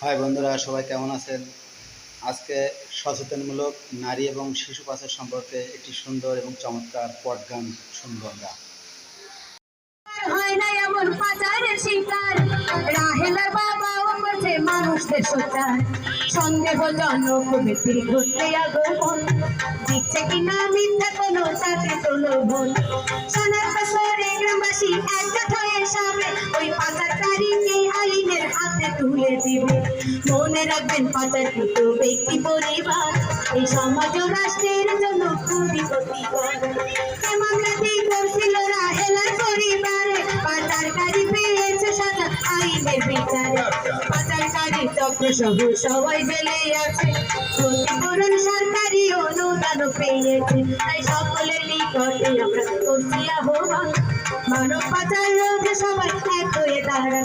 High বন্ধুরা, সবাই কেমন আছেন? আজকে সচেতনমূলক নারী এবং শিশু পাচার সম্পর্কে একটি সুন্দর এবং চমৎকার পট গান শুনব আমরা। হয় না এমন পাচারের মানুষদের আগমন। দিচ্ছে কিনা কোনো সোনার বছরে গ্রামবাসী একজোট হয়ে দিবে মনে রাখবেন পাচারকৃত ব্যক্তি পরিবার। এই সমাজ রাষ্ট্রের জন্য খুবই সরকারি অনুদানও পেয়েছে। তাই সকলের নিকটে আমরা মানব পাচার রোধে সবাই এক হয়ে দাঁড়ান।